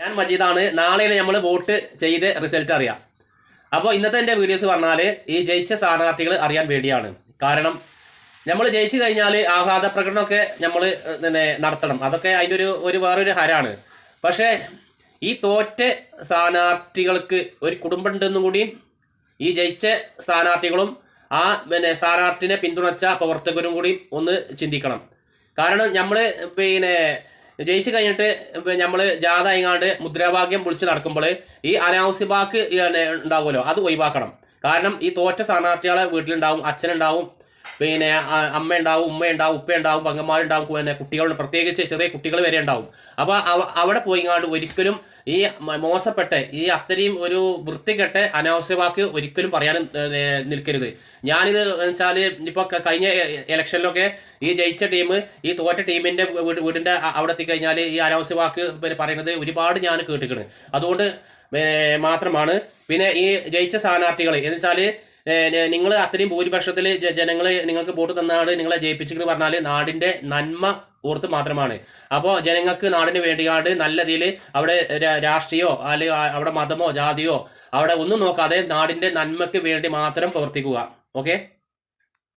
ഞാൻ മജീദാണ്. നാളെ നമ്മൾ വോട്ട് ചെയ്ത് റിസൾട്ട് അറിയാം. അപ്പോൾ ഇന്നത്തെ എന്റെ വീഡിയോസ് പറഞ്ഞാൽ ഈ ജയിച്ച സ്ഥാനാർത്ഥികൾ അറിയാൻ വേണ്ടിയാണ്. കാരണം നമ്മൾ ജയിച്ചു കഴിഞ്ഞാൽ ആഹ്ലാദ പ്രകടനമൊക്കെ നമ്മൾ പിന്നെ നടത്തണം. അതൊക്കെ അതിന്റെ ഒരു ഒരു വേറൊരു ഹരാണ്. പക്ഷേ ഈ തോറ്റ സ്ഥാനാർത്ഥികൾക്ക് ഒരു കുടുംബം ഉണ്ടെന്നും കൂടി ഈ ജയിച്ച സ്ഥാനാർത്ഥികളും ആ പിന്നെ സ്ഥാനാർത്ഥിനെ പിന്തുണച്ച പ്രവർത്തകരും കൂടി ഒന്ന് ചിന്തിക്കണം. കാരണം നമ്മൾ പിന്നെ ജയിച്ചു കഴിഞ്ഞിട്ട് നമ്മൾ ജാഥ അയങ്ങാണ്ട് മുദ്രാവാക്യം വിളിച്ച് നടക്കുമ്പോൾ ഈ അനാവശ്യ വാക്ക് ഉണ്ടാവുമല്ലോ അത് ഒഴിവാക്കണം. കാരണം ഈ തോറ്റ സ്ഥാനാർത്ഥികളെ വീട്ടിലുണ്ടാവും അച്ഛനുണ്ടാവും പിന്നെ അമ്മ ഉണ്ടാവും ഉമ്മ ഉണ്ടാവും ഉപ്പ ഉണ്ടാവും പങ്കന്മാരുണ്ടാവും പിന്നെ കുട്ടികളുണ്ട്. പ്രത്യേകിച്ച് ചെറിയ കുട്ടികൾ വരെ ഉണ്ടാവും. അപ്പോൾ അവിടെ പോയിങ്ങാണ്ട് ഒരിക്കലും ഈ മോശപ്പെട്ട് ഈ അത്രയും ഒരു വൃത്തികെട്ട അനാവശ്യ വാക്ക് ഒരിക്കലും പറയാനും നിൽക്കരുത്. ഞാനിത് വെച്ചാൽ ഇപ്പോൾ കഴിഞ്ഞ ഇലക്ഷനിലൊക്കെ ഈ ജയിച്ച ടീം ഈ തോറ്റ ടീമിന്റെ വീട് വീടിന്റെ അവിടെ എത്തിക്കഴിഞ്ഞാൽ ഈ അനാവശ്യ വാക്ക് പറയുന്നത് ഒരുപാട് ഞാൻ കേട്ടിക്കണ്. അതുകൊണ്ട് മാത്രമാണ്. പിന്നെ ഈ ജയിച്ച സ്ഥാനാർത്ഥികൾ എന്ന് വെച്ചാൽ നിങ്ങൾ അത്രയും ഭൂരിപക്ഷത്തിൽ ജനങ്ങൾ നിങ്ങൾക്ക് വോട്ട് തന്നാണ് നിങ്ങളെ ജയിപ്പിച്ചിട്ട് പറഞ്ഞാൽ നാടിന്റെ നന്മ ഓർത്ത് മാത്രമാണ്. അപ്പോൾ ജനങ്ങൾക്ക് നാടിന് വേണ്ടിയാണ്ട് നല്ല രീതിയിൽ അവിടെ രാഷ്ട്രീയോ അല്ലെങ്കിൽ അവിടെ മതമോ ജാതിയോ അവിടെ ഒന്നും നോക്കാതെ നാടിന്റെ നന്മയ്ക്ക് വേണ്ടി മാത്രം പ്രവർത്തിക്കുക. ഓക്കെ?